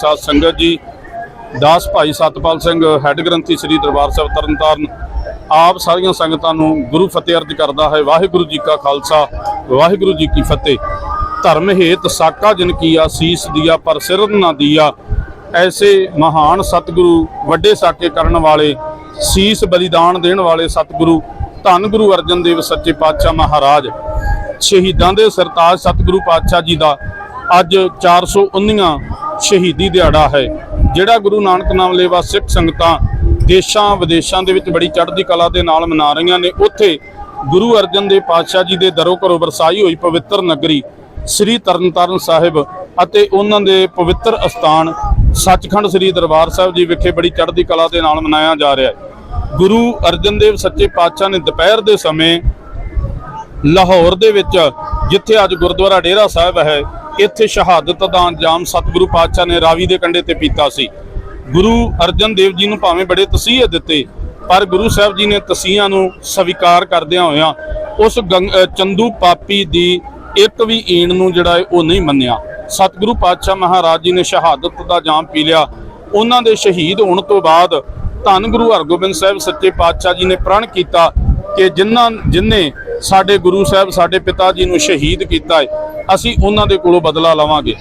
ਸਾਧ ਸੰਗਤ ਜੀ, ਦਾਸ ਭਾਈ ਸਤਪਾਲ ਸਿੰਘ ਹੈੱਡ ਗ੍ਰੰਥੀ ਸ੍ਰੀ ਦਰਬਾਰ ਸਾਹਿਬ ਤਰਨਤਾਰਨ, ਆਪ ਸਾਰੀਆਂ ਸੰਗਤਾਂ ਨੂੰ ਗੁਰੂ ਫਤਿਹ ਅਰਜ ਕਰਦਾ ਹੈ, ਵਾਹਿਗੁਰੂ ਜੀ ਕਾ ਖਾਲਸਾ, ਵਾਹਿਗੁਰੂ ਜੀ ਕੀ ਫਤਿਹ। ਧਰਮ ਹੇਤ ਸਾਕਾ ਜਨ ਕੀਆ, ਸੀਸ ਦਿਆ ਪਰ ਸਿਰ ਨਾ ਦਿਆ। ਐਸੇ ਮਹਾਨ ਸਤਿਗੁਰੂ ਵੱਡੇ ਸਾਕੇ ਕਰਨ ਵਾਲੇ, ਸੀਸ ਬਲੀਦਾਨ ਦੇਣ ਵਾਲੇ ਸਤਿਗੁਰੂ, ਧੰਨ ਗੁਰੂ ਅਰਜਨ ਦੇਵ ਸੱਚੇ ਪਾਤਸ਼ਾਹ ਮਹਾਰਾਜ। ਸ਼ਹੀਦਾਂ ਦੇ ਸਰਤਾਜ ਸਤਿਗੁਰੂ ਪਾਤਸ਼ਾਹ ਜੀ ਦਾ ਅੱਜ 419ਵਾਂ ਸ਼ਹੀਦੀ ਦਿਹਾੜਾ ਹੈ, ਜਿਹੜਾ ਗੁਰੂ ਨਾਨਕ ਨਾਮ ਲੇਵਾ ਸਿੱਖ ਸੰਗਤਾਂ ਦੇਸ਼ਾਂ ਵਿਦੇਸ਼ਾਂ ਦੇ ਵਿੱਚ ਬੜੀ ਚੜ੍ਹਦੀ ਕਲਾ ਦੇ ਨਾਲ ਮਨਾ ਰਹੀਆਂ ਨੇ। ਉੱਥੇ ਗੁਰੂ ਅਰਜਨ ਦੇਵ ਪਾਤਸ਼ਾਹ ਜੀ ਦੇ ਦਰੋਂ ਘਰੋਂ ਵਰਸਾਈ ਹੋਈ ਪਵਿੱਤਰ ਨਗਰੀ ਸ੍ਰੀ ਤਰਨਤਾਰਨ ਸਾਹਿਬ ਅਤੇ ਉਹਨਾਂ ਦੇ ਪਵਿੱਤਰ ਅਸਥਾਨ ਸੱਚਖੰਡ ਸ੍ਰੀ ਦਰਬਾਰ ਸਾਹਿਬ ਜੀ ਵਿਖੇ ਬੜੀ ਚੜ੍ਹਦੀ ਕਲਾ ਦੇ ਨਾਲ ਮਨਾਇਆ ਜਾ ਰਿਹਾ ਹੈ। ਗੁਰੂ ਅਰਜਨ ਦੇਵ ਸੱਚੇ ਪਾਤਸ਼ਾਹ ਨੇ ਦੁਪਹਿਰ ਦੇ ਸਮੇਂ ਲਾਹੌਰ ਦੇ ਵਿੱਚ, ਜਿੱਥੇ ਅੱਜ ਗੁਰਦੁਆਰਾ ਡੇਰਾ ਸਾਹਿਬ ਹੈ ਇੱਥੇ ਸ਼ਹਾਦਤ ਦਾ ਅੰਜਾਮ ਸਤਿਗੁਰੂ ਪਾਤਸ਼ਾਹ ਨੇ ਰਾਵੀ ਦੇ ਕੰਢੇ ਤੇ ਪੀਤਾ ਸੀ। ਗੁਰੂ ਅਰਜਨ ਦੇਵ ਜੀ ਨੂੰ ਭਾਵੇਂ ਬੜੇ ਤਸੀਹੇ ਦਿੱਤੇ, ਪਰ ਗੁਰੂ ਸਾਹਿਬ ਜੀ ਨੇ ਤਸੀਹਾਂ ਨੂੰ ਸਵੀਕਾਰ ਕਰਦਿਆਂ ਹੋਇਆਂ ਉਸ ਚੰਦੂ ਪਾਪੀ ਦੀ ਇੱਕ ਵੀ ਈਣ ਨੂੰ ਜਿਹੜਾ ਹੈ ਉਹ ਨਹੀਂ ਮੰਨਿਆ। ਸਤਿਗੁਰੂ ਪਾਤਸ਼ਾਹ ਮਹਾਰਾਜ ਜੀ ਨੇ ਸ਼ਹਾਦਤ ਦਾ ਜਾਮ ਪੀ ਲਿਆ। ਉਹਨਾਂ ਦੇ ਸ਼ਹੀਦ ਹੋਣ ਤੋਂ ਬਾਅਦ ਧੰਨ ਗੁਰੂ ਹਰਗੋਬਿੰਦ ਸਾਹਿਬ ਸੱਚੇ ਪਾਤਸ਼ਾਹ ਜੀ ਨੇ ਪ੍ਰਣ ਕੀਤਾ ਕਿ ਜਿਨ੍ਹਾਂ ਜਿਨਨੇ ਸਾਡੇ ਗੁਰੂ ਸਾਹਿਬ, ਸਾਡੇ ਪਿਤਾ ਜੀ ਨੂੰ ਸ਼ਹੀਦ ਕੀਤਾ ਹੈ। ਅਸੀਂ ਉਹਨਾਂ ਦੇ ਕੋਲੋਂ ਬਦਲਾ ਲਵਾਂਗੇ।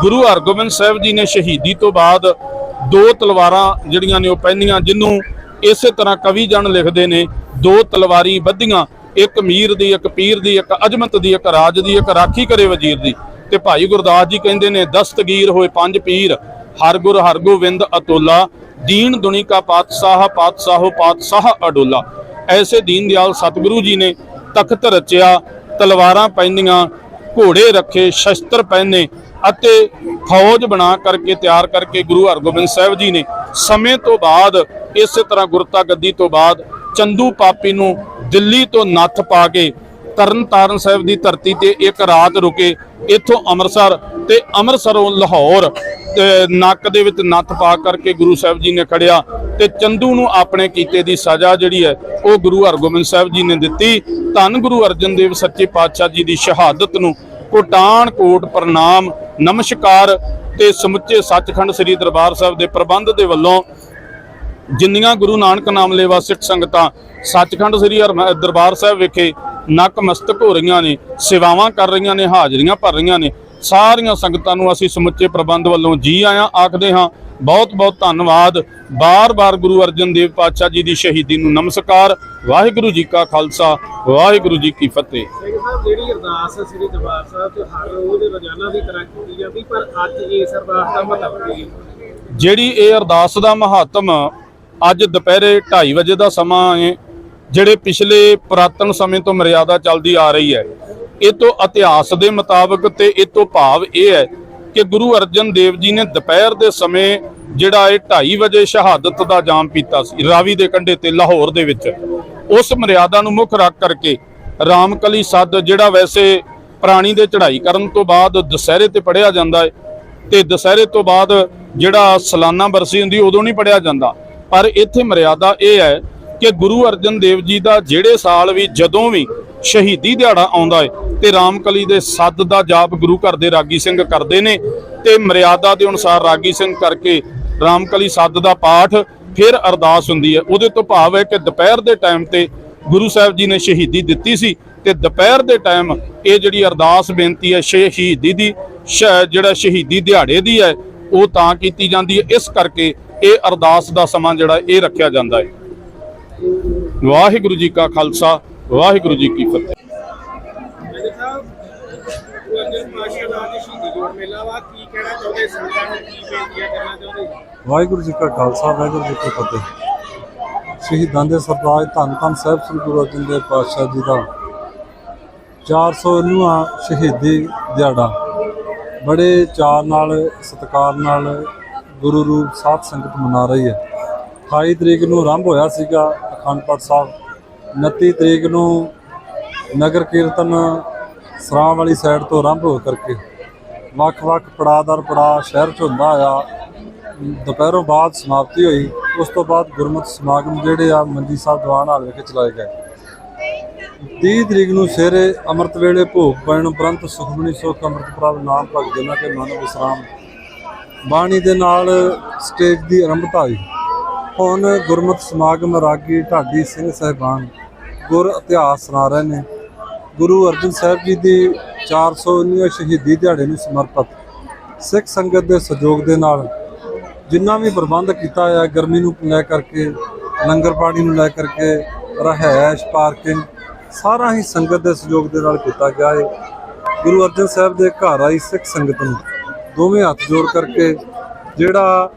ਗੁਰੂ ਹਰਗੋਬਿੰਦ ਸਾਹਿਬ ਜੀ ਨੇ ਸ਼ਹੀਦੀ ਤੋਂ ਬਾਅਦ ਦੋ ਤਲਵਾਰਾਂ ਜਿਹੜੀਆਂ ਨੇ ਉਹ ਪਹਿਨੀਆਂ, ਜਿਹਨੂੰ ਇਸੇ ਤਰ੍ਹਾਂ ਕਵੀ ਜਨ ਲਿਖਦੇ ਨੇ, ਦੋ ਤਲਵਾਰੀ ਬੱਧੀਆਂ ਇੱਕ ਮੀਰ ਦੀ, ਇੱਕ ਪੀਰ ਦੀ, ਇੱਕ ਅਜਮਤ ਦੀ, ਇੱਕ ਰਾਜ ਦੀ, ਇੱਕ ਰਾਖੀ ਕਰੇ ਵਜ਼ੀਰ ਦੀ। ਤੇ ਭਾਈ ਗੁਰਦਾਸ ਜੀ ਕਹਿੰਦੇ ਨੇ, ਦਸਤਗੀਰ ਹੋਏ ਪੰਜ ਪੀਰ, ਹਰ ਗੁਰ, ਹਰ ਗੋਬਿੰਦ ਅਤੁੱਲਾ, ਦੀਨ ਦੁਨੀ ਕਾ ਪਾਤਸ਼ਾਹ, ਪਾਤਸ਼ਾਹੋ ਪਾਤਸ਼ਾਹ ਅਡੋਲਾ। ਐਸੇ ਦੀਨ ਦਿਆਲ ਸਤਿਗੁਰੂ ਜੀ ਨੇ ਤਖਤ ਰਚਿਆ, ਤਲਵਾਰਾਂ ਪੈਂਦੀਆਂ, ਘੋੜੇ ਰੱਖੇ, ਸ਼ਸਤਰ ਪਹਿਨੇ ਅਤੇ ਫੌਜ ਬਣਾ ਕਰਕੇ ਤਿਆਰ ਕਰਕੇ ਗੁਰੂ ਹਰਗੋਬਿੰਦ ਸਾਹਿਬ ਜੀ ਨੇ ਸਮੇਂ ਤੋਂ ਬਾਅਦ, ਇਸੇ ਤਰ੍ਹਾਂ ਗੁਰਤਾ ਗੱਦੀ ਤੋਂ ਬਾਅਦ, ਚੰਦੂ ਪਾਪੀ ਨੂੰ ਦਿੱਲੀ ਤੋਂ ਨੱਥ ਪਾ ਕੇ ਤਰਨ ਤਾਰਨ ਸਾਹਿਬ ਦੀ ਧਰਤੀ ਤੇ ਇੱਕ ਰਾਤ ਰੁਕੇ, ਇੱਥੋਂ ਅੰਮ੍ਰਿਤਸਰ ਤੇ ਅੰਮ੍ਰਿਤਸਰੋਂ ਲਾਹੌਰ ਨੱਕ ਦੇ ਵਿੱਚ ਨੱਥ ਪਾ ਕਰਕੇ ਗੁਰੂ ਸਾਹਿਬ ਜੀ ਨੇ ਖੜਿਆ ਤੇ ਚੰਦੂ ਨੂੰ ਆਪਣੇ ਕੀਤੇ ਦੀ ਸਜ਼ਾ ਜਿਹੜੀ ਹੈ, ਉਹ ਗੁਰੂ ਹਰਗੋਬਿੰਦ ਸਾਹਿਬ ਜੀ ਨੇ ਦਿੱਤੀ। ਧੰਨ ਗੁਰੂ ਅਰਜਨ ਦੇਵ ਸੱਚੇ ਪਾਤਸ਼ਾਹ ਜੀ ਦੀ ਸ਼ਹਾਦਤ ਨੂੰ ਕੋਟਾਨ ਕੋਟ ਪ੍ਰਣਾਮ। ਨਮਸਕਾਰ ਤੇ ਸਮੁੱਚੇ ਸੱਚਖੰਡ ਸ੍ਰੀ ਦਰਬਾਰ ਸਾਹਿਬ ਦੇ ਪ੍ਰਬੰਧ ਦੇ ਵੱਲੋਂ ਜਿੰਨੀਆਂ ਗੁਰੂ ਨਾਨਕ ਨਾਮ ਲੇਵਾ ਸਿੱਖ ਸੰਗਤਾਂ ਸੱਚਖੰਡ ਸ੍ਰੀ ਦਰਬਾਰ ਸਾਹਿਬ ਵਿਖੇ ਨਕਮਸਤਕ ਹੋ ਰਹੀਆਂ ਨੇ ਸੇਵਾਵਾਂ ਕਰ ਰਹੀਆਂ ਨੇ ਹਾਜ਼ਰੀਆਂ ਭਰ ਰਹੀਆਂ ਨੇ ਸਾਰੀਆਂ ਸੰਗਤਾਂ ਨੂੰ ਅਸੀਂ ਸਮੁੱਚੇ ਪ੍ਰਬੰਧ ਵੱਲੋਂ ਜੀ ਆਇਆਂ ਆਖਦੇ ਹਾਂ ਬਹੁਤ ਬਹੁਤ ਧੰਨਵਾਦ। ਬਾਰ-ਬਾਰ ਗੁਰੂ ਅਰਜਨ ਦੇਵ ਪਾਤਸ਼ਾਹ ਜੀ ਦੀ ਸ਼ਹੀਦੀ ਨੂੰ ਨਮਸਕਾਰ। ਵਾਹਿਗੁਰੂ ਜੀ ਕਾ ਖਾਲਸਾ ਵਾਹਿਗੁਰੂ ਜੀ ਕੀ ਫਤਿਹ। ਸਿੰਘ ਸਾਹਿਬ ਜਿਹੜੀ ਅਰਦਾਸ ਹੈ ਸ੍ਰੀ ਦਰਬਾਰ ਸਾਹਿਬ ਤੇ ਹਰ ਰੋਜ਼ ਰੋਜ਼ਾਨਾ ਦੀ ਤਰ੍ਹਾਂ ਕੀਤੀ ਜਾਂਦੀ ਪਰ ਅੱਜ ਇਸ ਅਰਦਾਸ ਦਾ ਮਤਲਬ ਕੀ ਹੈ? ਜਿਹੜੀ ਇਹ ਅਰਦਾਸ ਦਾ ਮਹਾਤਮ ਅੱਜ ਦੁਪਹਿਰੇ 2:30 ਵਜੇ ਦਾ ਸਮਾਂ ਹੈ, ਜਿਹੜੇ ਪਿਛਲੇ ਪੁਰਾਤਨ ਸਮੇਂ ਤੋਂ ਮਰਿਆਦਾ ਚੱਲਦੀ ਆ ਰਹੀ ਹੈ। ਇਹ ਤੋਂ ਇਤਿਹਾਸ ਦੇ ਮੁਤਾਬਕ ਤੇ ਇਹ ਤੋਂ ਭਾਵ ਇਹ ਹੈ ਕਿ ਗੁਰੂ ਅਰਜਨ ਦੇਵ ਜੀ ਨੇ ਦੁਪਹਿਰ ਦੇ ਸਮੇਂ ਜਿਹੜਾ ਇਹ 2:30 ਵਜੇ ਸ਼ਹਾਦਤ ਦਾ ਜਾਮ ਪੀਤਾ ਸੀ, ਰਾਵੀ ਦੇ ਕੰਢੇ ਤੇ ਲਾਹੌਰ ਦੇ ਵਿੱਚ। ਉਸ ਮਰਿਆਦਾ ਨੂੰ ਮੁੱਖ ਰੱਖ ਕਰਕੇ ਰਾਮਕਲੀ ਸੱਦ, ਜਿਹੜਾ ਵੈਸੇ ਪ੍ਰਾਣੀ ਦੇ ਚੜ੍ਹਾਈ ਕਰਨ ਤੋਂ ਬਾਅਦ ਦੁਸਹਿਰੇ ਤੇ ਪੜਿਆ ਜਾਂਦਾ ਹੈ, ਤੇ ਦੁਸਹਿਰੇ ਤੋਂ ਬਾਅਦ ਜਿਹੜਾ ਸਾਲਾਨਾ ਬਰਸੀ ਹੁੰਦੀ, ਉਦੋਂ ਨਹੀਂ ਪੜਿਆ ਜਾਂਦਾ। ਪਰ ਇੱਥੇ ਮਰਿਆਦਾ ਇਹ ਹੈ ਕਿ ਗੁਰੂ ਅਰਜਨ ਦੇਵ ਜੀ ਦਾ ਜਿਹੜੇ ਸਾਲ ਵੀ ਜਦੋਂ ਵੀ ਸ਼ਹੀਦੀ ਦਿਹਾੜਾ ਆਉਂਦਾ ਹੈ ਤੇ ਰਾਮਕਲੀ ਦੇ ਸੱਦ ਦਾ ਜਾਪ ਗੁਰੂ ਘਰ ਦੇ ਰਾਗੀ ਸਿੰਘ ਕਰਦੇ ਨੇ ਤੇ ਮਰਿਆਦਾ ਦੇ ਅਨੁਸਾਰ ਰਾਗੀ ਸਿੰਘ ਕਰਕੇ ਰਾਮਕਲੀ ਸੱਦ ਦਾ ਪਾਠ ਫਿਰ ਅਰਦਾਸ ਹੁੰਦੀ ਹੈ। ਉਹਦੇ ਤੋਂ ਭਾਵ ਹੈ ਕਿ ਦੁਪਹਿਰ ਦੇ ਟਾਈਮ ਤੇ ਗੁਰੂ ਸਾਹਿਬ ਜੀ ਨੇ ਸ਼ਹੀਦੀ ਦਿੱਤੀ ਸੀ ਤੇ ਦੁਪਹਿਰ ਦੇ ਟਾਈਮ ਇਹ ਜਿਹੜੀ ਅਰਦਾਸ ਬੇਨਤੀ ਹੈ ਸ਼ਹੀਦੀ ਦੀ, ਸ਼- ਜਿਹੜਾ ਸ਼ਹੀਦੀ ਦਿਹਾੜੇ ਦੀ ਹੈ, ਉਹ ਤਾਂ ਕੀਤੀ ਜਾਂਦੀ ਹੈ। ਇਸ ਕਰਕੇ ਇਹ ਅਰਦਾਸ ਦਾ ਸਮਾਂ ਜਿਹੜਾ ਇਹ ਰੱਖਿਆ ਜਾਂਦਾ ਹੈ। ਵਾਹਿਗੁਰੂ ਜੀ ਕਾ ਖਾਲਸਾ, ਵਾਹਿਗੁਰੂ ਜੀ ਕੀ ਫਤਿਹ। ਵਾਹਿਗੁਰੂ ਜੀ ਕਾ ਖਾਲਸਾ, ਵਾਹਿਗੁਰੂ ਜੀ ਕੀ ਫਤਿਹ। ਸ਼ਹੀਦਾਂ ਦੇ ਸਰਤਾਜ ਧੰਨ ਧੰਨ ਸਾਹਿਬ ਸ੍ਰੀ ਗੁਰੂ ਅਰਜਨ ਦੇਵ ਪਾਤਸ਼ਾਹ ਜੀ ਦਾ 419ਵਾਂ ਸ਼ਹੀਦੀ ਦਿਹਾੜਾ। ਬੜੇ ਚਾਅ ਨਾਲ, ਸਤਿਕਾਰ ਨਾਲ ਗੁਰੂ ਰੂਪ ਸਾਧ ਸੰਗਤ ਮਨਾ ਰਹੀ ਹੈ। 28 ਤਰੀਕ ਨੂੰ ਆਰੰਭ ਹੋਇਆ ਸੀਗਾ ਅਖੰਡ ਪਾਠ ਸਾਹਿਬ। 29 ਤਰੀਕ ਨੂੰ ਨਗਰ ਕੀਰਤਨ ਸਰਾਂ ਵਾਲੀ ਸਾਈਡ ਤੋਂ ਆਰੰਭ ਹੋ ਕਰਕੇ ਵੱਖ-ਵੱਖ ਪੜਾਅ ਪੜਾਅ ਸ਼ਹਿਰ 'ਚ ਹੁੰਦਾ ਆ ਦੁਪਹਿਰੋਂ ਬਾਅਦ ਸਮਾਪਤੀ ਹੋਈ। ਉਸ ਤੋਂ ਬਾਅਦ ਗੁਰਮਤਿ ਸਮਾਗਮ ਜਿਹੜੇ ਆ ਮੰਜੀ ਸਾਹਿਬ ਦੀਵਾਨ ਹਾਲ ਵਿਖੇ ਚਲਾਏ ਗਏ। 30 ਤਰੀਕ ਨੂੰ ਸਵੇਰੇ ਅੰਮ੍ਰਿਤ ਵੇਲੇ ਭੋਗ ਪੈਣ ਉਪਰੰਤ ਸੁਖਮਨੀ ਸੁਖ ਅੰਮ੍ਰਿਤ ਪ੍ਰਭ ਨਾਮ ਭਗਤ ਜਨਾਂ ਕੇ ਮਨ ਵਿਸਰਾਮ ਬਾਣੀ ਦੇ ਨਾਲ ਸਟੇਜ ਦੀ ਆਰੰਭਤਾ ਹੋਈ ਹੁਣ ਗੁਰਮਤ ਸਮਾਗਮ ਰਾਗੀ ਢਾਡੀ ਸਿੰਘ ਸਹਿਬਾਨ ਗੁਰ ਇਤਿਹਾਸ ਸੁਣਾ ਰਹੇ ਨੇ। ਗੁਰੂ ਅਰਜਨ ਸਾਹਿਬ ਜੀ ਦੀ 419 ਸ਼ਹੀਦੀ ਦਿਹਾੜੇ ਨੂੰ ਸਮਰਪਿਤ ਸਿੱਖ ਸੰਗਤ ਦੇ ਸਹਿਯੋਗ ਦੇ ਨਾਲ ਜਿੰਨਾ ਵੀ ਪ੍ਰਬੰਧ ਕੀਤਾ ਹੋਇਆ ਗਰਮੀ ਨੂੰ ਲੈ ਕਰਕੇ, ਲੰਗਰ ਪਾਣੀ ਨੂੰ ਲੈ ਕਰਕੇ ਰਹਿائش ਪਾਰਕਿੰਗ, ਸਾਰਾ ਹੀ ਸੰਗਤ ਦੇ ਸਹਿਯੋਗ ਦੇ ਨਾਲ ਕੀਤਾ ਗਿਆ ਹੈ। ਗੁਰੂ ਅਰਜਨ ਸਾਹਿਬ ਦੇ ਘਰ ਆਈ ਸਿੱਖ ਸੰਗਤ ਨੂੰ ਦੋਵੇਂ ਹੱਥ ਜੋੜ ਕਰਕੇ ਜਿਹੜਾ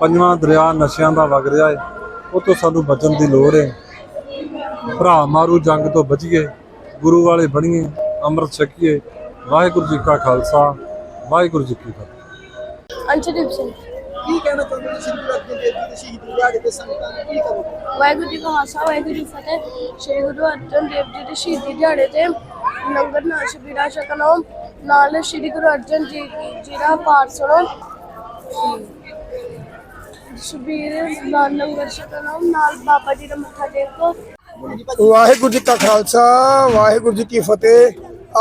ਪੰਜਵਾਂ ਦਰਿਆ ਨਸ਼ਿਆਂ ਦਾ ਵਗ ਰਿਹਾ ਹੈ ਉਹ ਤੋਂ ਸਾਨੂੰ ਬਚਣ ਦੀ ਲੋੜ ਹੈ ਭਰਾ ਮਾਰੂ ਜੰਗ ਤੋਂ ਬਚੀਏ ਗੁਰੂ ਵਾਲੇ ਬਣੀਏ ਅੰਮ੍ਰਿਤ ਛਕੀਏ। ਵਾਹਿਗੁਰੂ ਜੀ ਕਾ ਖਾਲਸਾ ਵਾਹਿਗੁਰੂ ਜੀ ਕੀ ਫਤਿਹ। ਅੰਸ਼ਦੀਪ ਸਿੰਘ। ਕੀ ਕਹਿਣਾ ਚਾਹੁੰਦੇ ਹੋ ਸ਼੍ਰੀ ਗੁਰੂ ਅਰਜਨ ਦੇਵ ਜੀ ਦੇ ਸ਼ਹੀਦੀ ਦਿਹਾੜੇ ਤੇ ਸੰਗਤਾਂ ਨੂੰ? ਕੀ ਕਰੋਗੇ? ਵਾਹਿਗੁਰੂ ਜੀ ਕਾ ਖਾਲਸਾ ਵਾਹਿਗੁਰੂ ਜੀ ਕੀ ਫਤਿਹ। ਸ਼੍ਰੀ ਗੁਰੂ ਅਰਜਨ ਦੇਵ ਜੀ ਦੇ ਸ਼ਹੀਦੀ ਦਿਹਾੜੇ ਤੇ ਲੰਗਰ ਨਾਲ ਸ਼ਬੀਰਾ ਛਕਣੋ ਨਾਲ ਸ਼੍ਰੀ ਗੁਰੂ ਅਰਜਨ ਜੀ ਜੀ ਦਾ ਪਾਠ ਸੁਣੋ। ਸ਼ਬੀਰ ਨਾਲ ਲੰਗਰ ਛਕਣੋ ਨਾਲ ਬਾਬਾ ਜੀ ਦਾ ਮੱਥਾ ਟੇਕੋ ਵਾਹਿਗੁਰੂ ਜੀ ਕਾ ਖਾਲਸਾ, ਵਾਹਿਗੁਰੂ ਜੀ ਕੀ ਫਤਿਹ।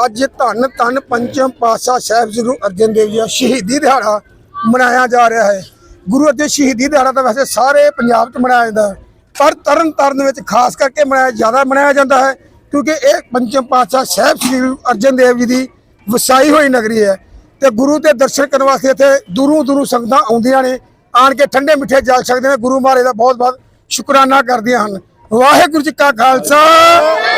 ਅੱਜ ਧੰਨ ਧੰਨ ਪੰਚਮ ਪਾਤਸ਼ਾਹ ਸਾਹਿਬ ਸ੍ਰੀ ਗੁਰੂ ਅਰਜਨ ਦੇਵ ਜੀ ਦਾ ਸ਼ਹੀਦੀ ਦਿਹਾੜਾ ਮਨਾਇਆ ਜਾ ਰਿਹਾ ਹੈ। ਗੁਰੂ ਅਰਜਨ ਸ਼ਹੀਦੀ ਦਿਹਾੜਾ ਤਾਂ ਵੈਸੇ ਸਾਰੇ ਪੰਜਾਬ 'ਚ ਮਨਾਇਆ ਜਾਂਦਾ ਹੈ। ਪਰ ਤਰਨ ਤਾਰਨ ਵਿੱਚ ਖਾਸ ਕਰਕੇ ਮਨਾਇਆ ਜ਼ਿਆਦਾ ਮਨਾਇਆ ਜਾਂਦਾ ਹੈ, ਕਿਉਂਕਿ ਇਹ ਪੰਚਮ ਪਾਤਸ਼ਾਹ ਸਾਹਿਬ ਸ੍ਰੀ ਗੁਰੂ ਅਰਜਨ ਦੇਵ ਜੀ ਦੀ ਵਸਾਈ ਹੋਈ ਨਗਰੀ ਹੈ ਤੇ ਗੁਰੂ ਦੇ ਦਰਸ਼ਨ ਕਰਨ ਵਾਸਤੇ ਇੱਥੇ ਦੂਰੋਂ ਦੂਰੋਂ ਸੰਗਤਾਂ ਆਉਂਦੀਆਂ ਨੇ, ਆਣ ਕੇ ਠੰਡੇ ਮਿੱਠੇ ਜਲ ਸਕਦੇ ਨੇ। ਗੁਰੂ ਮਹਾਰਾਜ ਦਾ ਬਹੁਤ ਬਹੁਤ ਸ਼ੁਕਰਾਨਾ ਕਰਦੀਆਂ ਹਨ। ਵਾਹਿਗੁਰੂ ਜੀ ਕਾ ਖਾਲਸਾ,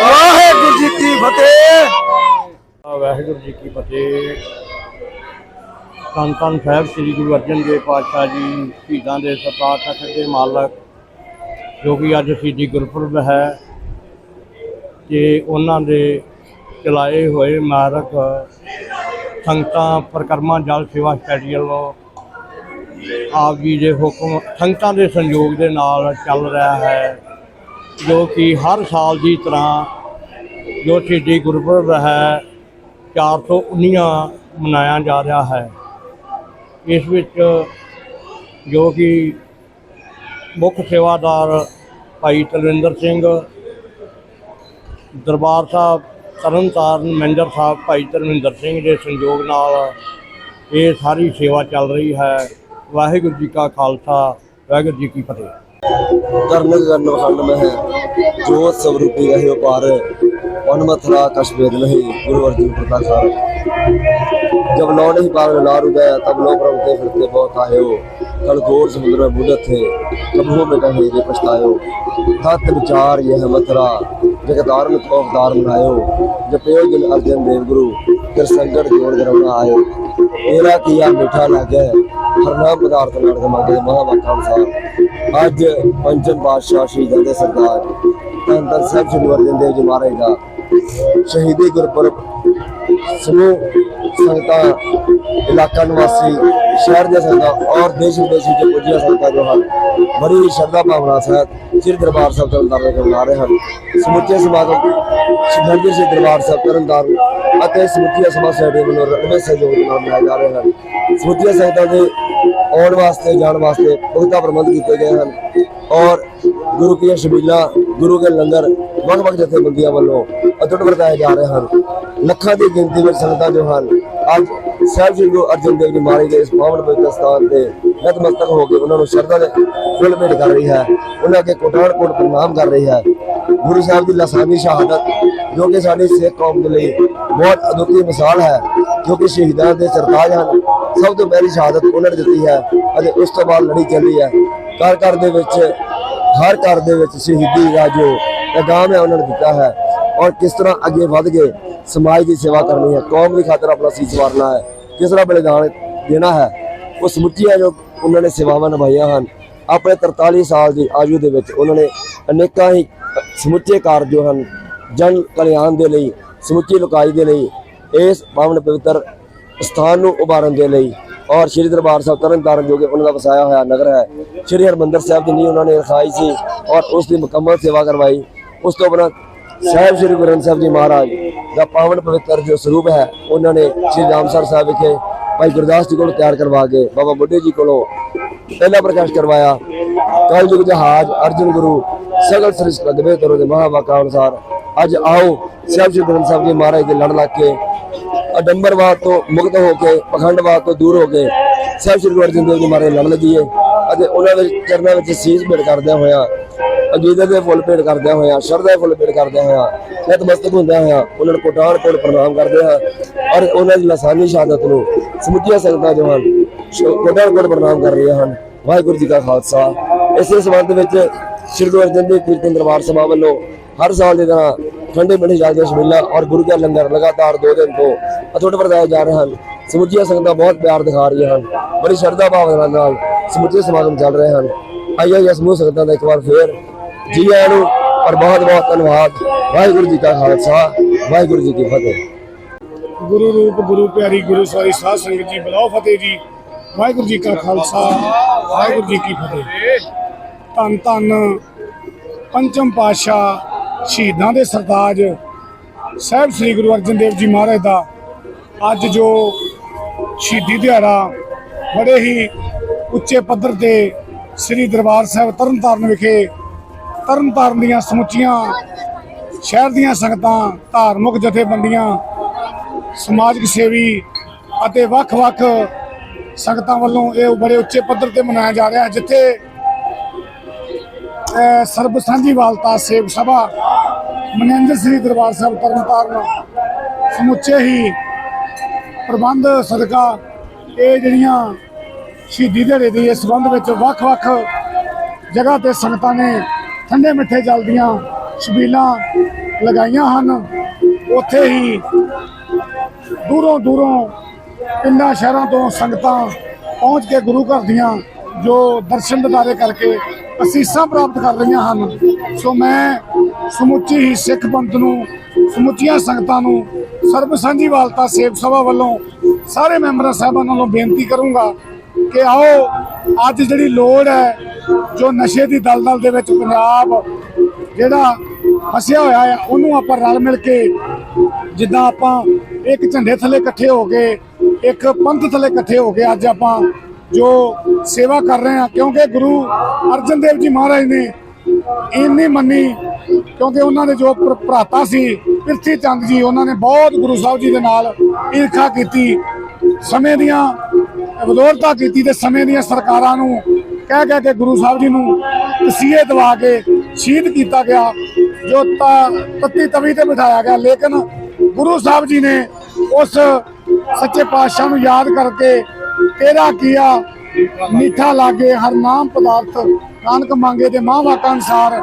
ਵਾਹਿਗੁਰੂ ਜੀ ਕੀ ਫਤਿਹ। ਵਾਹਿਗੁਰੂ ਜੀ ਕੀ ਫਤਿਹ। ਧੰਨ ਸਾਹਿਬ ਸ੍ਰੀ ਗੁਰੂ ਅਰਜਨ ਦੇਵ ਪਾਤਸ਼ਾਹ ਜੀ, ਸ਼ਹੀਦਾਂ ਦੇ ਸਰਤਾਜ ਤਖਤ ਦੇ ਮਾਲਕ, ਜੋ ਕਿ ਅੱਜ ਸ਼ਹੀਦੀ ਗੁਰਪੁਰਬ ਹੈ, ਤੇ ਉਹਨਾਂ ਦੇ ਚਲਾਏ ਹੋਏ ਮਾਰਕ ਸੰਗਤਾਂ, ਪ੍ਰਕਰਮਾ, ਜਲ ਸੇਵਾ ਸਟੇਡੀ ਵੱਲੋਂ ਆਪ ਜੀ ਦੇ ਹੁਕਮ, ਸੰਗਤਾਂ ਦੇ ਸੰਯੋਗ ਦੇ ਨਾਲ ਚੱਲ ਰਿਹਾ ਹੈ, ਜੋ ਕਿ ਹਰ ਸਾਲ ਦੀ ਤਰ੍ਹਾਂ ਜੋ ਸ਼ਹੀਦੀ ਗੁਰਪੁਰਬ ਹੈ 419 ਮਨਾਇਆ ਜਾ ਰਿਹਾ ਹੈ। ਇਸ ਵਿੱਚ ਜੋ ਕਿ ਮੁੱਖ ਸੇਵਾਦਾਰ ਭਾਈ ਤਲਵਿੰਦਰ ਸਿੰਘ, ਦਰਬਾਰ ਸਾਹਿਬ ਤਰਨਤਾਰਨ ਮੈਨੇਜਰ ਸਾਹਿਬ, ਭਾਈ ਧਰਮਿੰਦਰ ਸਿੰਘ ਦੇ ਸੰਯੋਗ ਨਾਲ ਇਹ ਸਾਰੀ ਸੇਵਾ ਚੱਲ ਰਹੀ ਹੈ। ਵਾਹਿਗੁਰੂ ਜੀ ਕਾ ਖਾਲਸਾ, ਵਾਹਿਗੁਰੂ ਜੀ ਕੀ ਫਤਿਹ। ਧਰਮ ਗਨ ਖੰਡ ਮਹਿ ਜੋ ਸਵਰੂਪੀ ਰਹੇ ਪਾਰ ਅਨਮਥਰਾ ਕਸ਼ਮੀਰ ਨਹੀਂ ਗੁਰੂ ਅਰਜਨ ਪ੍ਰਤਾਪ ਸਾਹਿਬ। जब लौ नहीं पावे लार उदय तब लो प्रभुते फिरते बहुत आयो कल घोर समुद्र में बूढ़े थे कबू में कहे रे पछतायो तत् विचार यह मथुरा जगतार में को अवतार बनायो जपयो जिन अर्जन देव गुरु फिर संकट जोड़ करना आयो मेरा किया मीठा लगे हर नाम पदार्थ नाड़ के मांगे महावाक्य अनुसार ਅੱਜ ਪੰਚਮ ਪਾਤਸ਼ਾਹ ਸ਼ਹੀਦਾਂ ਦੇ ਸਰਦਾਰ ਧੰਨ ਧੰਨ ਸਾਹਿਬ ਸ੍ਰੀ ਗੁਰੂ ਅਰਜਨ ਦੇਵ ਜੀ ਮਹਾਰਾਜ ਦਾ ਸ਼ਹੀਦੀ ਗੁਰਪੁਰਬ, ਸਮੂਹ ਸੰਗਤਾਂ, ਇਲਾਕਾ ਨਿਵਾਸੀ, ਸ਼ਹਿਰ ਦੇ ਸੰਗਤਾਂ ਔਰ ਦੇਸ਼ ਵਿਦੇਸ਼ੀ ਦੇ ਪੁੱਜੀਆਂ ਸੰਗਤਾਂ ਜੋ ਹਨ, ਬੜੀ ਸ਼ਰਧਾ ਭਾਵਨਾ ਸਹਿਤ ਸ੍ਰੀ ਦਰਬਾਰ ਸਾਹਿਬ ਤਰਨਤਾਰਨ ਦੇ ਮਨਾ ਰਹੇ ਹਨ। ਸਮੁੱਚੇ ਸਮਾਜ ਸ਼ਿਵਨੰਦਰ ਸ੍ਰੀ ਦਰਬਾਰ ਸਾਹਿਬ ਤਰਨਤਾਰਨ ਅਤੇ ਸਮੁੱਚੀ ਸਮਾਜ ਸੇਵਾ ਵੱਲੋਂ ਰਣਵੇਂ ਸਹਿਯੋਗ ਦੇ ਨਾਲ ਮਨਾਏ ਜਾ ਰਹੇ ਹਨ। ਸਮੁੱਚੀਆਂ ਸੰਗਤਾਂ ਦੇ ਆਉਣ ਵਾਸਤੇ, ਜਾਣ ਵਾਸਤੇ ਪੁਖਤਾ ਪ੍ਰਬੰਧ ਕੀਤੇ ਗਏ ਹਨ ਔਰ ਗੁਰੂ ਕੀ ਸ਼ਬੀਲਾ ਗੁਰੂ ਕੇ ਲੰਗਰ ਵੱਖ ਵੱਖ ਜਥੇਬੰਦੀਆਂ ਵੱਲੋਂ ਅਟੁੱਟ ਵਰਤਾਏ ਜਾ ਰਹੇ ਹਨ। ਲੱਖਾਂ ਦੀ ਗਿਣਤੀ ਵਿੱਚ ਸੰਗਤਾਂ ਜੋ ਹਨ, ਅੱਜ ਸਾਹਿਬ ਜੀ ਗੁਰੂ ਅਰਜਨ ਦੇਵ ਜੀ ਮਹਾਰਾਜ ਦੇ ਇਸ ਪਾਵਨ ਪਵਿੱਤਰ ਸਥਾਨ ਤੇ ਨਤਮਸਤਕ ਹੋ ਕੇ ਉਹਨਾਂ ਨੂੰ ਸ਼ਰਧਾ ਦੇ ਫੁੱਲ ਭੇਟ ਕਰ ਰਹੀ ਹੈ। ਉਹਨਾਂ ਅੱਗੇ ਕੋਟਾਨ ਕੋਟ ਪ੍ਰਣਾਮ ਕਰ ਰਹੀ ਹੈ। ਗੁਰੂ ਸਾਹਿਬ ਦੀ ਲਸਾਨੀ ਸ਼ਹਾਦਤ, ਜੋ ਕਿ ਸਾਡੀ ਸਿੱਖ ਕੌਮ ਦੇ ਲਈ ਬਹੁਤ ਅਦੁੱਤੀ ਮਿਸਾਲ ਹੈ, ਜੋ ਕਿ ਸ਼ਹੀਦਾਂ ਦੇ ਸਰਤਾਜ ਹਨ, ਸਭ ਤੋਂ ਪਹਿਲੀ ਸ਼ਹਾਦਤ ਉਹਨਾਂ ਨੇ ਦਿੱਤੀ ਹੈ ਅਤੇ ਉਸ ਤੋਂ ਬਾਅਦ ਲੜੀ ਚੱਲੀ ਹੈ। ਘਰ ਘਰ ਦੇ ਵਿੱਚ ਹਰ ਘਰ ਦੇ ਵਿੱਚ ਸ਼ਹੀਦੀ ਦਾ ਜੋ ਪੈਗਾਮ ਹੈ ਉਹਨਾਂ ਨੇ ਦਿੱਤਾ ਹੈ ਔਰ ਕਿਸ ਤਰ੍ਹਾਂ ਅੱਗੇ ਵੱਧ ਕੇ ਸਮਾਜ ਦੀ ਸੇਵਾ ਕਰਨੀ ਹੈ, ਕੌਮ ਦੀ ਖਾਤਰ ਆਪਣਾ ਸੀਸ ਵਾਰਨਾ ਹੈ, ਕਿਸ ਤਰ੍ਹਾਂ ਬਲੀਦਾਨ ਦੇਣਾ ਹੈ, ਉਹ ਸਮੁੱਚੀਆਂ ਜੋ ਉਹਨਾਂ ਨੇ ਸੇਵਾਵਾਂ ਨਿਭਾਈਆਂ ਹਨ, ਆਪਣੇ 43 ਸਾਲ ਦੀ ਆਯੂ ਦੇ ਵਿੱਚ ਉਹਨਾਂ ਨੇ ਅਨੇਕਾਂ ਹੀ ਸਮੁੱਚੇ ਕਾਰਜ ਜੋ ਹਨ, ਜਨ ਕਲਿਆਣ ਦੇ ਲਈ, ਸਮੁੱਚੀ ਲੋਕਾਈ ਦੇ ਲਈ, ਇਸ ਪਾਵਨ ਪਵਿੱਤਰ ਸਥਾਨ ਨੂੰ ਉਭਾਰਨ ਦੇ ਲਈ ਔਰ ਸ੍ਰੀ ਦਰਬਾਰ ਸਾਹਿਬ ਤਰਨਤਾਰਨ ਜੋ ਕਿ ਉਹਨਾਂ ਦਾ ਵਸਾਇਆ ਹੋਇਆ ਨਗਰ ਹੈ, ਸ੍ਰੀ ਹਰਮੰਦਰ ਸਾਹਿਬ ਦੀ ਨੀਂਹ ਉਹਨਾਂ ਨੇ ਰਖਾਈ ਸੀ ਔਰ ਉਸ ਦੀ ਮੁਕੰਮਲ ਸੇਵਾ ਕਰਵਾਈ। ਉਸ ਤੋਂ ਬਾਅਦ ਸਾਹਿਬ ਸ੍ਰੀ ਗੁਰੂ ਗ੍ਰੰਥ ਸਾਹਿਬ ਜੀ ਮਹਾਰਾਜ ਦਾ ਪਾਵਨ ਪਵਿੱਤਰ ਜੋ ਸਰੂਪ ਹੈ, ਉਹਨਾਂ ਨੇ ਸ੍ਰੀ ਰਾਮਸਰ ਸਾਹਿਬ ਵਿਖੇ ਭਾਈ ਗੁਰਦਾਸ ਜੀ ਕੋਲੋਂ ਤਿਆਰ ਕਰਵਾ ਕੇ ਬਾਬਾ ਬੁੱਢੇ ਜੀ ਕੋਲੋਂ ਪਹਿਲਾ ਪ੍ਰਕਾਸ਼ ਕਰਵਾਇਆ। ਕਲ ਜਹਾਜ ਅਰਜਨ ਗੁਰੂ ਸਗਲ ਸ੍ਰਿਸ਼ਟ ਲਗਵੇ ਕਰੋ ਦੇ ਮਹਾਵਾਕਾ ਅਨੁਸਾਰ ਅੱਜ ਆਓ, ਸਾਹਿਬ ਸ੍ਰੀ ਗੁਰੂ ਗ੍ਰੰਥ ਸਾਹਿਬ ਜੀ ਮਹਾਰਾਜ ਦੇ ਲੜ ਲੱਗ ਕੇ ਅਡੰਬਰਵਾਦ ਤੋਂ ਮੁਕਤ ਹੋ ਕੇ, ਪਖੰਡਵਾਦ ਤੋਂ ਦੂਰ ਹੋ ਕੇ ਸਭ ਸ੍ਰੀ ਗੁਰੂ ਅਰਜਨ ਦੇਵ ਜੀ ਮਾਰੇ ਲੜ ਲੱਗੀਏ ਅਤੇ ਉਹਨਾਂ ਦੇ ਚਰਨਾਂ ਵਿੱਚ ਸੀਸ ਭੇਟ ਕਰਦਿਆਂ ਹੋਇਆ ਅਜੀਦੇ ਦੇ ਫੁੱਲ ਭੇਟ ਕਰਦਿਆਂ ਹੋਇਆ, ਸ਼ਰਧਾ ਦੇ ਫੁੱਲ ਭੇਟ ਕਰਦਿਆਂ ਹੋਇਆਂ ਨਤਮਸਤਕ ਹੁੰਦਿਆਂ ਹੋਇਆ, ਉਹਨਾਂ ਨੂੰ ਕੋਟਾਨ ਕੋਟ ਪ੍ਰਣਾਮ ਕਰਦੇ ਹਾਂ ਔਰ ਉਹਨਾਂ ਦੀ ਲਸਾਨੀ ਸ਼ਹਾਦਤ ਨੂੰ ਸਮੁੱਚੀਆਂ ਸੰਗਤਾਂ ਜੋ ਹਨ ਕੋਟਾਨ ਕੋਟ ਪ੍ਰਣਾਮ ਕਰ ਰਹੀਆਂ ਹਨ। ਵਾਹਿਗੁਰੂ ਜੀ ਕਾ ਖਾਲਸਾ। ਇਸੇ ਸੰਬੰਧ ਵਿੱਚ ਸ੍ਰੀ ਗੁਰੂ ਅਰਜਨ ਦੇਵ ਕੀਰਤਨ ਦਰਬਾਰ ਸਭਾ ਵੱਲੋਂ ਹਰ ਸਾਲ ਦੀ ਤਰ੍ਹਾਂ ਠੰਡੇ ਮਿੱਠੇ ਜਲ ਦੇ ਔਰ ਗੁਰੂ ਘਰ ਲੰਗਰ ਲਗਾਤਾਰ 2 ਦਿਨ ਤੋਂ ਅਥੁੱਟ ਵਰਤਾਏ ਜਾ ਰਹੇ ਹਨ। ਸਮੁੱਚੀਆਂ ਸੰਗਤਾਂ ਬਹੁਤ ਪਿਆਰ ਦਿਖਾ ਰਹੀਆਂ ਹਨ। ਬੜੀ ਸ਼ਰਧਾ ਭਾਵਨਾ ਨਾਲ ਸਮੁੱਚੇ ਸਮਾਗਮ ਚੱਲ ਰਹੇ ਹਨ। ਆਈਓ ਜੀ ਸਮੂਹ ਸੰਗਤਾਂ ਦਾ ਇੱਕ ਵਾਰ ਫੇਰ ਜੀ ਆਇਆਂ ਨੂੰ ਔਰ ਬਹੁਤ ਬਹੁਤ ਧੰਨਵਾਦ। ਵਾਹਿਗੁਰੂ ਜੀ ਕਾ ਖਾਲਸਾ, ਵਾਹਿਗੁਰੂ ਜੀ ਕੀ ਫਤਿਹ। ਗੁਰੂ ਰੂਪ, ਗੁਰੂ ਪਿਆਰੀ, ਗੁਰੂ ਸਾਰੀ ਸਾਧ ਸੰਗਤ ਜੀ, ਬਲਾਓ ਫਤਿਹ ਜੀ। ਵਾਹਿਗੁਰੂ ਜੀ ਕਾ ਖਾਲਸਾ, ਵਾਹਿਗੁਰੂ ਜੀ ਕੀ ਫਤਿਹ। ਧੰਨ ਧੰਨ ਪੰਚਮ ਪਾਤਸ਼ਾਹ ਸ਼ਹੀਦਾਂ ਦੇ ਸਰਤਾਜ ਸਾਹਿਬ ਸ੍ਰੀ ਗੁਰੂ ਅਰਜਨ ਦੇਵ ਜੀ ਮਹਾਰਾਜ ਦਾ ਅੱਜ ਜੋ ਸ਼ਹੀਦੀ ਦਿਹਾੜਾ ਬੜੇ ਹੀ ਉੱਚੇ ਪੱਧਰ ਤੇ ਸ੍ਰੀ ਦਰਬਾਰ ਸਾਹਿਬ ਤਰਨਤਾਰਨ ਵਿਖੇ ਤਰਨਤਾਰਨ ਦੀਆਂ ਸਮੁੱਚੀਆਂ ਸ਼ਹਿਰ ਦੀਆਂ ਸੰਗਤਾਂ, ਧਾਰਮਿਕ ਜਥੇਬੰਦੀਆਂ, ਸਮਾਜਿਕ ਸੇਵੀ ਅਤੇ ਵੱਖ-ਵੱਖ ਸੰਗਤਾਂ ਵੱਲੋਂ ਇਹ ਬੜੇ ਉੱਚੇ ਪੱਧਰ ਤੇ ਮਨਾਇਆ ਜਾ ਰਿਹਾ ਹੈ, ਜਿੱਥੇ ਸਰਬ ਸਾਂਝੀ ਵਾਲਤਾ ਸੇਵ ਸਭਾ, ਮਨਿੰਦਰ ਸ੍ਰੀ ਦਰਬਾਰ ਸਾਹਿਬ ਤਰਨਤਾਰਨ ਸਮੁੱਚੇ ਹੀ ਪ੍ਰਬੰਧ ਸਦਕਾ ਇਹ ਜਿਹੜੀਆਂ ਸ਼ਹੀਦੀ ਦਿਹਾੜੇ ਦੇ ਇਸ ਸੰਬੰਧ ਵਿੱਚ ਵੱਖ-ਵੱਖ ਜਗ੍ਹਾ ਤੇ ਸੰਗਤਾਂ ਨੇ ਠੰਡੇ ਮਿੱਠੇ ਜਲ ਦੀਆਂ ਛਬੀਲਾਂ ਲਗਾਈਆਂ ਹਨ। ਉੱਥੇ ਹੀ ਦੂਰੋਂ ਦੂਰੋਂ ਪਿੰਡਾਂ ਸ਼ਹਿਰਾਂ ਤੋਂ ਸੰਗਤਾਂ ਪਹੁੰਚ ਕੇ ਗੁਰੂ ਘਰ ਦੀਆਂ ਜੋ ਦਰਸ਼ਨ ਦਿਦਾਰੇ ਕਰਕੇ ਅਸੀਸਾਂ ਪ੍ਰਾਪਤ ਕਰ ਰਹੀਆਂ ਹਨ। ਸੋ ਮੈਂ ਸਮੁੱਚੀ ਹੀ ਸਿੱਖ ਪੰਥ ਨੂੰ, ਸਮੁੱਚੀਆਂ ਸੰਗਤਾਂ ਨੂੰ, ਸਰਬ ਸਾਂਝੀ ਵਾਲਤਾ ਸੇਵ ਸਭਾ ਵੱਲੋਂ ਸਾਰੇ ਮੈਂਬਰਾਂ ਸਾਹਿਬਾਨਾਂ ਨੂੰ ਬੇਨਤੀ ਕਰੂੰਗਾ ਕਿ ਆਓ, ਅੱਜ ਜਿਹੜੀ ਲੋੜ ਹੈ, ਜੋ ਨਸ਼ੇ ਦੀ ਦਲਦਲ ਦੇ ਵਿੱਚ ਪੰਜਾਬ ਜਿਹੜਾ ਫਸਿਆ ਹੋਇਆ ਹੈ ਉਹਨੂੰ ਆਪਾਂ ਰਲ ਮਿਲ ਕੇ ਜਿੱਦਾਂ ਆਪਾਂ ਇੱਕ ਝੰਡੇ ਥੱਲੇ ਇਕੱਠੇ ਹੋ ਕੇ, ਇੱਕ ਪੰਥ ਥੱਲੇ ਇਕੱਠੇ ਹੋ ਕੇ ਅੱਜ ਆਪਾਂ ਜੋ ਸੇਵਾ ਕਰ ਰਹੇ ਹਾਂ, ਕਿਉਂਕਿ ਗੁਰੂ ਅਰਜਨ ਦੇਵ ਜੀ ਮਹਾਰਾਜ ਨੇ ਇੰਨੀ ਮੰਨੀ, ਕਿਉਂਕਿ ਉਹਨਾਂ ਦੇ ਜੋ ਭਰਾਤਾ ਸੀ ਪ੍ਰਿਥੀ ਚੰਦ ਜੀ, ਉਹਨਾਂ ਨੇ ਬਹੁਤ ਗੁਰੂ ਸਾਹਿਬ ਜੀ ਦੇ ਨਾਲ ਈਰਖਾ ਕੀਤੀ। ਸਮੇਂ ਦੀਆਂ ਵਿਦੋਰਤਾ ਕੀਤੀ ਤੇ ਸਮੇਂ ਦੀਆਂ ਸਰਕਾਰਾਂ ਨੂੰ ਕਹਿ ਕਹਿ ਕੇ ਗੁਰੂ ਸਾਹਿਬ ਜੀ ਨੂੰ ਤਸੀਹੇ ਦਵਾ ਕੇ ਸ਼ਹੀਦ ਕੀਤਾ ਗਿਆ, ਜੋ ਤਾ- ਤੱਤੀ ਤਵੀ ਤੇ ਬਿਠਾਇਆ ਗਿਆ। ਲੇਕਿਨ ਗੁਰੂ ਸਾਹਿਬ ਜੀ ਨੇ ਉਸ ਸੱਚੇ ਪਾਤਸ਼ਾਹ ਨੂੰ ਯਾਦ ਕਰਕੇ ਤੇਰਾ ਕੀਆ ਮਿੱਠਾ ਲਾਗੇ ਹਰ ਨਾਮ ਪਦਾਰਥ ਨਾਨਕ ਮੰਗੇ ਦੇ ਮਾਂ ਅਨਸਾਰ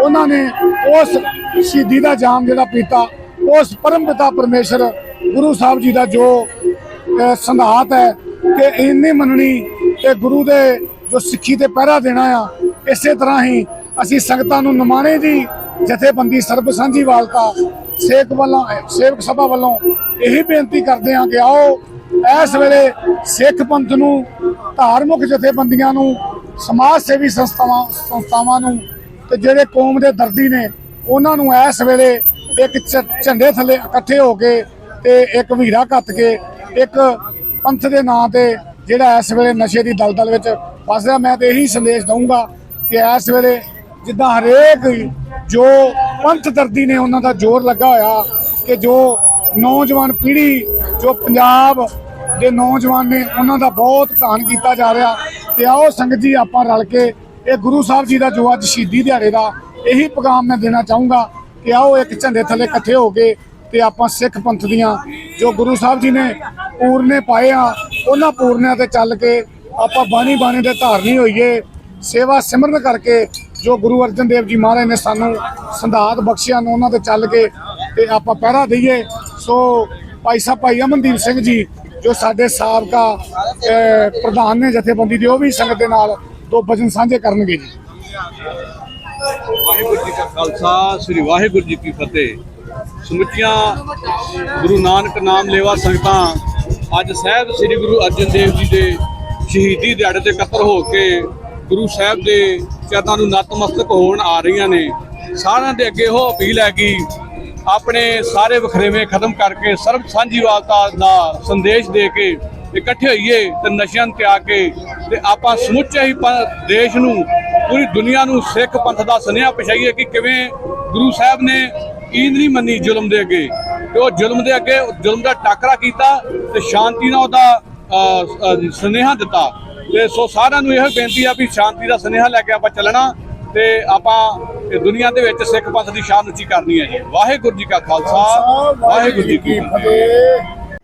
ਉਹਨਾਂ ਨੇ ਉਸ ਸ਼ਹੀਦੀ ਦਾ ਜਾਮ ਜਿਹੜਾ ਪੀਤਾ, ਉਸ ਪਰਮ ਪਿਤਾ ਪਰਮੇਸ਼ਰ ਗੁਰੂ ਸਾਹਿਬ ਜੀ ਦਾ ਜੋ ਸੰਧਾਤ ਹੈ ਕਿ ਇੰਨੀ ਮੰਨਣੀ ਤੇ ਗੁਰੂ ਦੇ ਜੋ ਸਿੱਖੀ ਤੇ ਪਹਿਰਾ ਦੇਣਾ ਆ, ਇਸੇ ਤਰ੍ਹਾਂ ਹੀ ਅਸੀਂ ਸੰਗਤਾਂ ਨੂੰ ਨਿਮਾਣੇ ਦੀ ਜਥੇਬੰਦੀ ਸਰਬ ਸਾਂਝੀ ਵਾਲਤਾ ਸੇਵਕ ਵੱਲੋਂ, ਸੇਵਕ ਸਭਾ ਵੱਲੋਂ ਇਹੀ ਬੇਨਤੀ ਕਰਦੇ ਹਾਂ ਕਿ ਆਓ ਇਸ ਵੇਲੇ ਸਿੱਖ ਪੰਥ ਨੂੰ, ਧਾਰਮਿਕ ਜਥੇਬੰਦੀਆਂ ਨੂੰ, ਸਮਾਜ ਸੇਵੀ ਸੰਸਥਾਵਾਂ ਸੰਸਥਾਵਾਂ ਨੂੰ ਤੇ ਜਿਹੜੇ ਕੌਮ ਦੇ ਦਰਦੀ ਨੇ, ਉਹਨਾਂ ਨੂੰ ਇਸ ਵੇਲੇ ਇੱਕ ਝ- ਝੰਡੇ ਥੱਲੇ ਇਕੱਠੇ ਹੋ ਕੇ ਤੇ ਇੱਕ ਵੀਰਾ ਕੱਤ ਕੇ ਇੱਕ ਪੰਥ ਦੇ ਨਾਂ ਤੇ ਜਿਹੜਾ ਇਸ ਵੇਲੇ ਨਸ਼ੇ ਦੀ ਦਲਦਲ ਵਿੱਚ ਫਸ ਰਿਹਾ। ਮੈਂ ਤੇ ਇਹੀ ਸੰਦੇਸ਼ ਦਊਂਗਾ ਕਿ ਇਸ ਵੇਲੇ ਜਿੱਦਾਂ ਹਰੇਕ ਜੋ ਪੰਥ ਦਰਦੀ ਨੇ, ਉਹਨਾਂ ਦਾ ਜ਼ੋਰ ਲੱਗਾ ਹੋਇਆ ਕਿ ਜੋ ਨੌਜਵਾਨ ਪੀੜ੍ਹੀ ਜੋ ਪੰਜਾਬ ਦੇ ਨੌਜਵਾਨ ਨੇ ਉਹਨਾਂ ਦਾ ਬਹੁਤ ਘਾਣ ਕੀਤਾ ਜਾ ਰਿਹਾ ਤੇ ਆਓ ਸੰਗਤ ਜੀ ਆਪਾਂ ਰਲ ਕੇ ਇਹ ਗੁਰੂ ਸਾਹਿਬ ਜੀ ਦਾ ਜੋ ਅੱਜ ਸ਼ਹੀਦੀ ਦਿਹਾੜੇ ਦਾ ਇਹੀ ਪੈਗਾਮ ਮੈਂ ਦੇਣਾ ਚਾਹੂੰਗਾ ਕਿ ਆਓ ਇੱਕ ਝੰਡੇ ਥੱਲੇ ਇਕੱਠੇ ਹੋ ਕੇ ਤੇ ਆਪਾਂ ਸਿੱਖ ਪੰਥ ਦੀਆਂ ਜੋ ਗੁਰੂ ਸਾਹਿਬ ਜੀ ਨੇ ਪੂਰਨੇ ਪਾਏ ਆ, ਉਹਨਾਂ ਪੂਰਨਿਆਂ ਤੇ ਚੱਲ ਕੇ ਆਪਾਂ ਬਾਣੀ ਬਾਣੀ ਦੇ ਧਾਰਨੀ ਹੋਈਏ, ਸੇਵਾ ਸਿਮਰਨ ਕਰਕੇ ਜੋ ਗੁਰੂ ਅਰਜਨ ਦੇਵ ਜੀ ਮਹਾਰਾਜ ਨੇ ਸਾਨੂੰ ਸੰਧਾਤ ਬਖਸ਼ਿਆ ਨੂੰ ਉਹਨਾਂ ਤੇ ਚੱਲ ਕੇ ਤੇ ਆਪਾਂ ਪਹਿਰਾ ਦਈਏ। ਸੋ ਭਾਈ ਸਾਹਿਬ, ਭਾਈ ਅਮਨਦੀਪ ਸਿੰਘ ਜੀ, ਜੋ ਸਾਡੇ ਸਾਬਕਾ ਪ੍ਰਧਾਨ ਨੇ ਜਥੇਬੰਦੀ ਦੇ, ਉਹ ਵੀ ਸੰਗਤ ਦੇ ਨਾਲ ਦੋ ਭਜਨ ਸਾਂਝੇ ਕਰਨਗੇ ਜੀ। ਵਾਹਿਗੁਰੂ ਜੀ ਕਾ ਖਾਲਸਾ, ਸ੍ਰੀ ਵਾਹਿਗੁਰੂ ਜੀ ਕੀ ਫਤਿਹ। ਸਮੁੱਚੀਆਂ ਗੁਰੂ ਨਾਨਕ ਨਾਮ ਲੇਵਾ ਸੰਗਤਾਂ, ਅੱਜ ਸਾਹਿਬ ਸ੍ਰੀ ਗੁਰੂ ਅਰਜਨ ਦੇਵ ਜੀ ਦੇ ਸ਼ਹੀਦੀ ਦਿਹਾੜੇ ਤੇ ਇਕੱਤਰ ਹੋ ਕੇ ਗੁਰੂ ਸਾਹਿਬ ਦੇ ਚਰਨਾਂ ਨੂੰ ਨਤਮਸਤਕ ਹੋਣ ਆ ਰਹੀਆਂ ਨੇ। ਸਾਰਿਆਂ ਦੇ ਅੱਗੇ ਉਹ ਅਪੀਲ ਹੈ ਕਿ ਆਪਣੇ ਸਾਰੇ ਵਖਰੇਵੇਂ ਖਤਮ ਕਰਕੇ ਸਰਬ ਸਾਂਝੀਵਾਲਤਾ ਦਾ ਸੰਦੇਸ਼ ਦੇ ਕੇ ਇਕੱਠੇ ਹੋਈਏ ਤੇ ਨਸ਼ਿਆਂ ਨੂੰ ਤਿਆਗ ਕੇ ਤੇ ਆਪਾਂ ਸਮੁੱਚੇ ਹੀ ਪ- ਦੇਸ਼ ਨੂੰ, ਪੂਰੀ ਦੁਨੀਆ ਨੂੰ ਸਿੱਖ ਪੰਥ ਦਾ ਸੁਨੇਹਾ ਪਛਾਈਏ ਕਿ ਕਿਵੇਂ ਗੁਰੂ ਸਾਹਿਬ ਨੇ ਈਦ ਨਹੀਂ ਮੰਨੀ ਜ਼ੁਲਮ ਦੇ ਅੱਗੇ। ਤੇ ਉਹ ਜ਼ੁਲਮ ਦੇ ਅੱਗੇ ਜ਼ੁਲਮ ਦਾ ਟਾਕਰਾ ਕੀਤਾ ਤੇ ਸ਼ਾਂਤੀ ਨਾਲ ਉਹਦਾ ਸੁਨੇਹਾ ਦਿੱਤਾ। ਤੇ ਸੋ ਸਾਰਿਆਂ ਨੂੰ ਇਹ ਬੇਨਤੀ ਆ ਵੀ ਸ਼ਾਂਤੀ ਦਾ ਸੁਨੇਹਾ ਲੈ ਕੇ ਆਪਾਂ ਚੱਲਣਾ। ਤੇ ਆਪਾਂ ਦੁਨੀਆ ਦੇ ਵਿੱਚ ਸਿੱਖ ਪੰਥ ਦੀ ਸ਼ਾਨ ਉੱਚੀ ਕਰਨੀ ਹੈ ਜੀ। ਵਾਹਿਗੁਰੂ ਜੀ ਕਾ ਖਾਲਸਾ ਵਾਹਿਗੁਰੂ ਜੀ ਕੀ ਫਤਿਹ।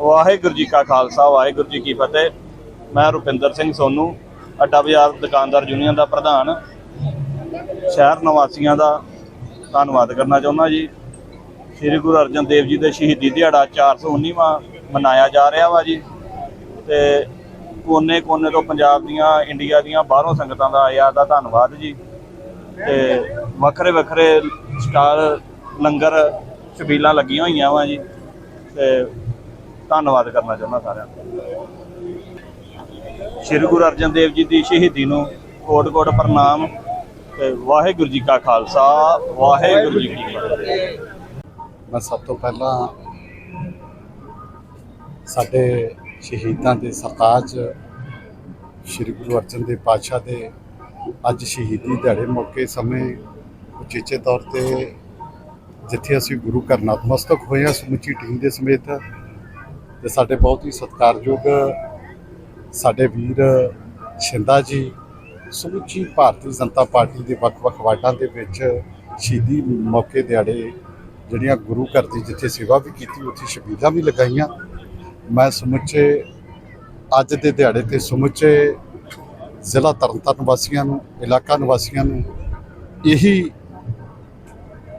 ਵਾਹਿਗੁਰੂ ਜੀ ਕਾ ਖਾਲਸਾ ਵਾਹਿਗੁਰੂ ਜੀ ਕੀ ਫਤਿਹ। ਮੈਂ ਰੁਪਿੰਦਰ ਸਿੰਘ ਸੋਨੂ ਅੱਡਾ ਬਾਜ਼ਾਰ ਦੁਕਾਨਦਾਰ ਯੂਨੀਅਨ ਦਾ ਪ੍ਰਧਾਨ। ਸ਼ਹਿਰ ਨਿਵਾਸੀਆਂ ਦਾ ਧੰਨਵਾਦ ਕਰਨਾ ਚਾਹੁੰਦਾ ਜੀ। ਸ੍ਰੀ ਗੁਰੂ ਅਰਜਨ ਦੇਵ ਜੀ ਦੇ ਸ਼ਹੀਦੀ ਦਿਹਾੜਾ 419ਵਾਂ ਮਨਾਇਆ ਜਾ ਰਿਹਾ ਵਾ ਜੀ। ਤੇ ਕੋਨੇ ਕੋਨੇ ਤੋਂ ਪੰਜਾਬ ਦੀਆਂ ਇੰਡੀਆ ਦੀਆਂ ਬਾਹਰੋਂ ਸੰਗਤਾਂ ਦਾ ਆਇਆ ਦਾ ਧੰਨਵਾਦ ਜੀ। ਤੇ ਵੱਖਰੇ ਵੱਖਰੇ ਸਟਾਲ, ਲੰਗਰ, ਛਬੀਲਾਂ ਲੱਗੀਆਂ ਹੋਈਆਂ ਵਾ ਜੀ। ਤੇ ਧੰਨਵਾਦ ਕਰਨਾ ਚਾਹੁੰਦਾ ਸਾਰਿਆਂ ਦਾ ਸ਼੍ਰੀ ਗੁਰੂ ਅਰਜਨ ਦੇਵ ਜੀ ਦੀ ਸ਼ਹੀਦੀ ਨੂੰ ਕੋਟ ਕੋਟ ਪ੍ਰਣਾਮ ਤੇ ਵਾਹਿਗੁਰੂ ਜੀ ਕਾ ਖਾਲਸਾ, ਵਾਹਿਗੁਰੂ ਜੀ ਕੀ ਫਤਿਹ। ਮੈਂ ਸਭ ਤੋਂ ਪਹਿਲਾਂ ਸਾਡੇ ਸ਼ਹੀਦਾਂ ਦੇ ਸਰਤਾਜ ਸ੍ਰੀ ਗੁਰੂ ਅਰਜਨ ਦੇਵ ਪਾਤਸ਼ਾਹ ਦੇ ਅੱਜ ਸ਼ਹੀਦੀ ਦਿਹਾੜੇ ਮੌਕੇ ਸਮੇਂ ਉਚੇਚੇ ਤੌਰ ਤੇ ਜਿੱਥੇ ਅਸੀਂ ਗੁਰੂ ਘਰ ਨਤਮਸਤਕ ਹੋਏ ਹਾਂ, ਸਮੁੱਚੀ ਟੀਮ ਦੇ ਸਮੇਤ, ਤੇ ਸਾਡੇ ਬਹੁਤ ਹੀ ਸਤਿਕਾਰਯੋਗ ਸਾਡੇ ਵੀਰ ਸ਼ਿੰਦਾ ਜੀ, ਸਮੁੱਚੀ ਭਾਰਤੀ ਜਨਤਾ ਪਾਰਟੀ ਦੇ ਵੱਖ-ਵੱਖ ਵਾਰਡਾਂ ਦੇ ਵਿੱਚ ਸ਼ਹੀਦੀ ਮੌਕੇ ਦਿਹਾੜੇ ਜਿਹੜੀਆਂ ਗੁਰੂ ਘਰ ਦੀ ਜਿੱਥੇ ਸੇਵਾ ਵੀ ਕੀਤੀ, ਉੱਥੇ ਸ਼ਬੀਲਾਂ ਵੀ ਲਗਾਈਆਂ। ਮੈਂ ਸਮੁੱਚੇ ਅੱਜ ਦੇ ਦਿਹਾੜੇ ਤੇ ਸਮੁੱਚੇ ਜ਼ਿਲ੍ਹਾ ਤਰਨਤਾਰਨ ਵਾਸੀਆਂ ਨੂੰ, ਇਲਾਕਾ ਨਿਵਾਸੀਆਂ ਨੂੰ ਇਹੀ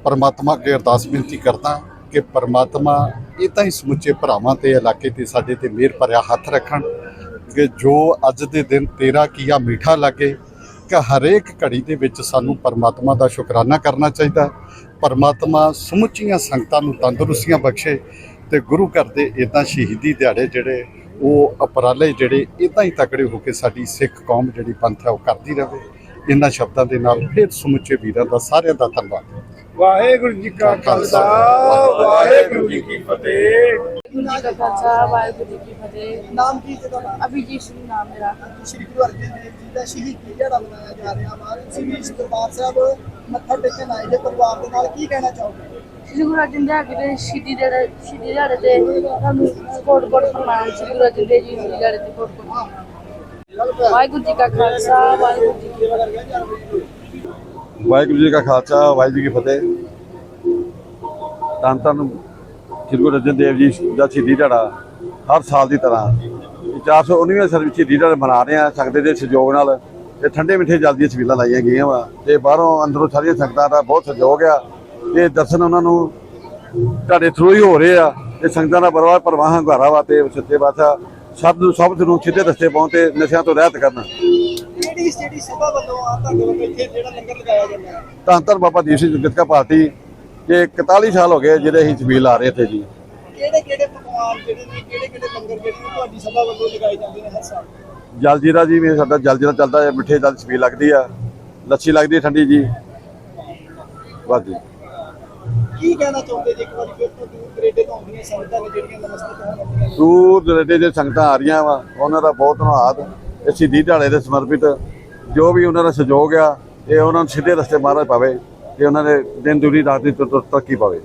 ਪਰਮਾਤਮਾ ਅੱਗੇ ਅਰਦਾਸ ਬੇਨਤੀ ਕਰਦਾ ਕਿ ਪਰਮਾਤਮਾ ਇਦਾਂ ਹੀ ਸਮੁੱਚੇ ਭਰਾਵਾਂ ਤੇ, ਇਲਾਕੇ ਤੇ, ਸਾਡੇ ਤੇ ਮਿਹਰ ਭਰਿਆ ਹੱਥ ਰੱਖਣ ਕਿ ਜੋ ਅੱਜ ਦੇ ਦਿਨ ਤੇਰਾ ਕੀਆ ਮਿੱਠਾ ਲੱਗੇ, ਕਿ ਹਰੇਕ ਘੜੀ ਦੇ ਵਿੱਚ ਸਾਨੂੰ ਪਰਮਾਤਮਾ ਦਾ ਸ਼ੁਕਰਾਨਾ ਕਰਨਾ ਚਾਹੀਦਾ। ਪਰਮਾਤਮਾ ਸਮੁੱਚੀਆਂ ਸੰਗਤਾਂ ਨੂੰ ਤੰਦਰੁਸਤੀਆਂ ਬਖਸ਼ੇ ਤੇ ਗੁਰੂ ਘਰ ਦੇ ਇਦਾਂ ਸ਼ਹੀਦੀ ਦਿਹਾੜੇ ਜਿਹੜੇ ਉਹ ਉਪਰਾਲੇ ਜਿਹੜੇ ਇਦਾਂ ਹੀ ਤਕੜੇ ਹੋ ਕੇ ਸਾਡੀ ਸਿੱਖ ਕੌਮ ਜਿਹੜੀ ਪੰਥ ਹੈ ਉਹ ਕਰਦੀ ਰਹੇ। ਇਹਨਾਂ ਸ਼ਬਦਾਂ ਦੇ ਨਾਲ ਫਿਰ ਸਮੁੱਚੇ ਵੀਰਾਂ ਦਾ ਸਾਰਿਆਂ ਦਾ ਧੰਨਵਾਦ। ਵਾਹਿਗੁਰੂ ਜੀ ਕਾ ਖਾਲਸਾ ਵਾਹਿਗੁਰੂ ਜੀ ਕੀ ਫਤਿਹ। ਜੀ ਖਾਲਸਾ ਵਾਹਿਗੁਰੂ ਜੀ ਕੀ ਫਤਿਹ। ਨਾਮ ਕੀ ਹੈ ਤੁਹਾਡਾ? ਅਭਿਜੀਤ ਸਿੰਘ ਨਾਮ ਮੇਰਾ। ਸ਼੍ਰੀ ਗੁਰੂ ਅਰਜਨ ਦੇਵ ਜੀ ਦਾ ਸ਼ਹੀਦੀ ਦਿਹਾੜਾ ਮਨਾਇਆ ਜਾ ਰਿਹਾ। ਤੁਸੀਂ ਵੀ ਇਸ ਦਰਬਾਰ ਸਾਹਿਬ ਮੱਥਾ ਟੇਕਣ ਆਏ ਜੇ ਪਰਿਵਾਰ ਦੇ ਨਾਲ ਕੀ ਕਹਿਣਾ ਚਾਹੋਗੇ? ਸ੍ਰੀ ਗੁਰੂ ਅਰਜਨ ਦੇਵ ਜੀ ਦੇ ਸ਼ਹੀਦੀ ਦੇ ਸ਼ਹੀਦੀ ਦਿਹਾੜੇ ਤੇ ਤੁਹਾਨੂੰ ਕੋਟ ਕੋਟ ਪ੍ਰਣਾਮ ਸ੍ਰੀ ਗੁਰੂ ਅਰਜਨ ਦੇਵ ਜੀ ਦੀ ਦਿਹਾੜੇ ਤੇ ਕੋਟ ਕੋਟ ਵਾਹਿਗੁਰੂ ਜੀ ਕਾ ਖਾਲਸਾ, ਵਾਹਿਗੁਰੂ ਜੀ ਕੀ ਫਤਿਹ। ਵਾਹਿਗੁਰੂ ਜੀ ਕਾ ਖਾਲਸਾ, ਵਾਹਿਗੁਰੂ ਜੀ ਕੀ ਫਤਿਹ। ਤਾਂ ਤਾਂ ਸ੍ਰੀ ਗੁਰੂ ਅਰਜਨ ਦੇਵ ਜੀ ਦਾ ਸ਼ਹੀਦੀ ਦਿਹਾੜਾ ਹਰ ਸਾਲ ਦੀ ਤਰ੍ਹਾਂ। 419ਵੇਂ ਵਿੱਚ ਸ਼ਹੀਦੀ ਦਿਹਾੜਾ ਮਨਾ ਰਹੇ ਆ ਸੰਗਤ ਦੇ ਸਹਿਯੋਗ ਨਾਲ। ਤੇ ਠੰਡੇ ਮਿੱਠੇ ਜਲ ਦੀਆਂ ਲਾਈਆਂ ਗਈਆਂ ਵਾ ਤੇ ਬਾਹਰੋਂ ਅੰਦਰੋਂ ਸਾਰੀਆਂ ਸੰਗਤਾਂ ਦਾ ਬਹੁਤ ਸਹਿਯੋਗ ਆ। ਇਹ ਦਰਸ਼ਨ ਉਹਨਾਂ ਨੂੰ ਤੁਹਾਡੇ ਥਰੂ ਹੀ ਹੋ ਰਹੇ ਆ। ਤੇ ਸੰਗਤਾਂ ਦਾ ਬਰਵਾ ਪ੍ਰਵਾਹ ਹੰਗਾਰਾ ਵਾ ਤੇ ਸੱਚੇ ਬਾਦਸ਼ਾਹ ਸਭ ਨੂੰ ਸਭ ਨੂੰ ਸਿੱਧੇ ਰਸਤੇ ਪਾਉਂਦੇ ਨਸ਼ਿਆਂ ਤੋਂ ਰਹਿਤ ਕਰਨਾ। ਕਿਹੜੀ ਜਿਹੜੀ ਸਭਾ ਵੱਲੋਂ ਆ ਤੁਹਾਡੇ ਵੱਲੋਂ ਇੱਥੇ ਜਿਹੜਾ ਲੰਗਰ ਲਗਾਇਆ ਜਾਂਦਾ ਹੈ? ਧੰਨ ਧੰਨ ਬਾਬਾ ਦੀਪ ਸਿੰਘ ਜਗਤਕਾ ਪਾਰਟੀ ਕਿ 41 ਸਾਲ ਹੋ ਗਏ ਜਿਹੜੇ ਅਸੀਂ ਛਬੀਲ ਆ ਰਹੇ ਇੱਥੇ ਜੀ। ਕਿਹੜੇ ਕਿਹੜੇ ਪਕਵਾਨ ਜਿਹੜੇ ਨੇ ਕਿਹੜੇ ਕਿਹੜੇ ਲੰਗਰ ਜਿਹੜੇ ਨੇ ਤੁਹਾਡੀ ਸਭਾ ਵੱਲੋਂ ਲਗਾਏ ਜਾਂਦੇ ਨੇ ਹਰ ਸਾਲ? ਜਲ ਜੀਰਾ ਜੀ ਵੀ ਸਾਡਾ ਜਲ ਜੀਰਾ ਚੱਲਦਾ ਹੈ ਮਿੱਠੇ ਜਲ ਛਬੀਲ ਲੱਗਦੀ ਆ। ਲੱਛੀ ਲੱਗਦੀ ਠੰਡੀ ਜੀ। ਬਸ ਜੀ। ਕੀ ਕਹਿਣਾ ਚਾਹੁੰਦੇ ਜੇ ਇੱਕ ਵਾਰੀ ਫਿਰ ਤੋਂ ਦੂਰ ਦਰੇਡੇ ਤੋਂ ਆਉਂਦੀਆਂ ਸੰਗਤਾਂ ਨੇ ਜਿਹੜੀਆਂ ਨਮਸਤੇ ਹੋਣ ਆਉਂਦੀਆਂ ਨੇ? ਦੂਰ ਦਰੇਡੇ ਦੇ ਸੰਗਤਾਂ ਆ ਰਹੀਆਂ ਵਾ, ਉਹਨਾਂ ਦਾ ਬਹੁਤ ਧੰਨਵਾਦ। ਇਹ ਸ਼ਹੀਦੀ ਦਿਹਾੜੇ ਦੇ ਸਮਰਪਿਤ, ਜੋ ਵੀ ਉਹਨਾਂ ਦਾ ਸਹਿਯੋਗ ਆ, ਇਹ ਉਹਨਾਂ ਨੂੰ ਸਿੱਧੇ ਰਸਤੇ ਮਹਾਰਾਜ ਪਾਵੇ, ਤੇ ਉਹਨਾਂ ਦੇ ਦਿਨ ਦੁਨੀ ਰਾਤ ਦੀ ਤਰੱਕੀ ਪਾਵੇ।